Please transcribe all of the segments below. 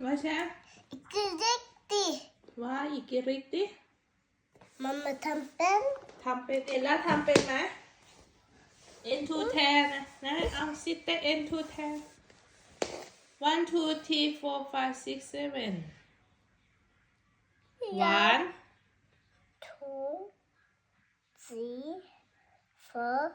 Vad säger Inte riktigt. Vad inte riktigt? Mamma tampen. Tampen. Ella tampen med. En, två, tre. Nej, jag sitter en, två, tre. One, two, three, four, five, six, seven. One. Two. Three. Four.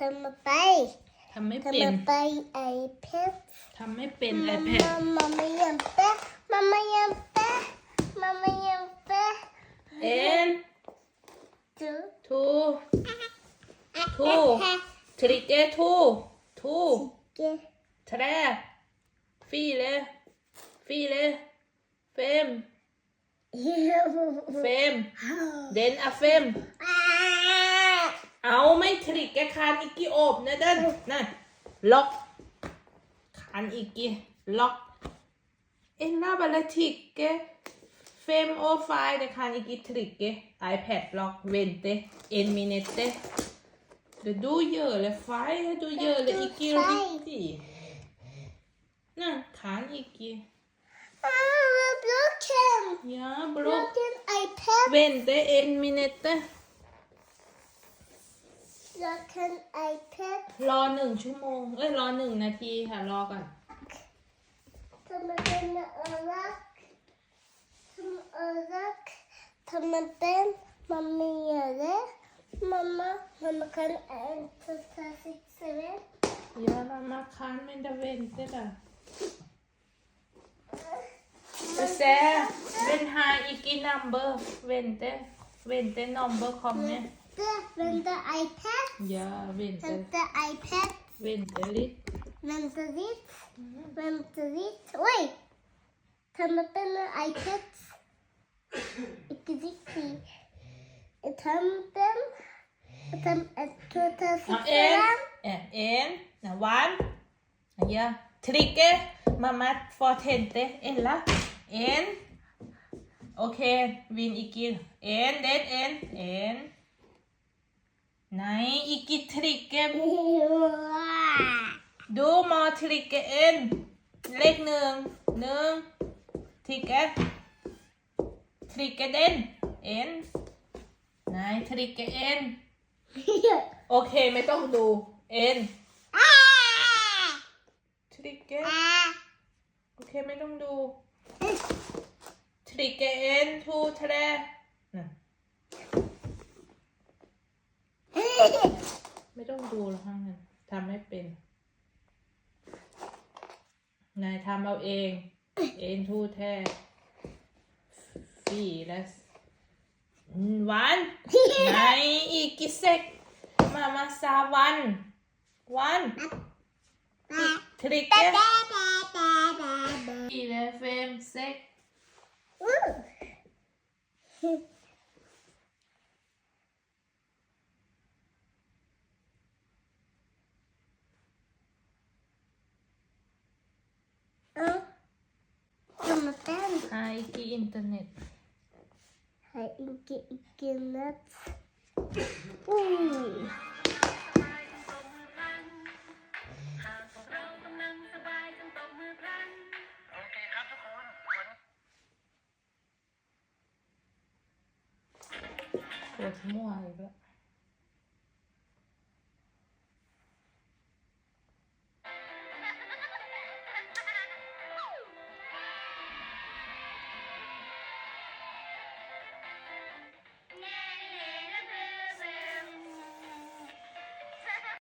ทำไปทำไม่เป็นไปไอเพนทำไม่เป็นไอเพนมามายังเป๊ะมามายังเป๊ะมามายังเป๊ะเอ็นทูทูทูทริกเกอร์ทูทูทริกกเอร์ีฟีเลฟีเลเฟมเฟมเดนอาเฟมเอาไม่ถริกแกคานอีกิี่โอบนะเด้นนั่นล็อกคานอีกิี่ล็อกเอ็นลาบาลทิกแกเฟมโอไฟแต่คานอีกกี่ทิกแกไอแพดล็อกเวนเตเอ็นมิเนเตเดดูเยอะเลยไฟดูเยอะเลยอีกกี่ริกีนั่นคานอีกกี่ broken. Ja, broken. Broken iPad. Vente en minute. got an iPad รอหนึ่งชั่วโมงเอ้ยรอหนึ่งนาทีค่ะรอก่อน Some ben olarak Some olarak Some ben Mama yere Mama Mama kan en tasasik seven Yara makan men de vente da Ese Ben ha iki number Vente Vente number kom ne Wenn de iPad. Ja, wenn Wenn der iPad. Wenn der Lied. Wenn der Lied. dat mhm. in de iPad? Ik zie die. Het hem. Het hem. Het nou, En, en, en, nou, one. Ja, drie keer. Mama, voor tente. En la. En. Oké, win ik hier. En, dit, en, en. ไหนอีกกี่ทริกเกดูมอทริกเกนเลขหนึ่งหนึ่งทริกเกทริกเกเ็นเอ็นไหนทริกเกเอ็นโอเคไม่ต้องดูเอ็นทริกเกโอเคไม่ต้องดูทริกเกเอ็นทูเทรไม่ต้องดูหรอกังนั้นทำให้เป็นนายทำเอาเอง เอ็นทูแท้สี่และวัน ไหนอีกก่เซกมามาซาวัน วันทริกเกอร์อีเลฟเฟมเซกหาอินกีอินเทอร์เน็ตหาอินกีอินเทอร์เน็ตอุ้ยปวดมั่วอีกแล้ว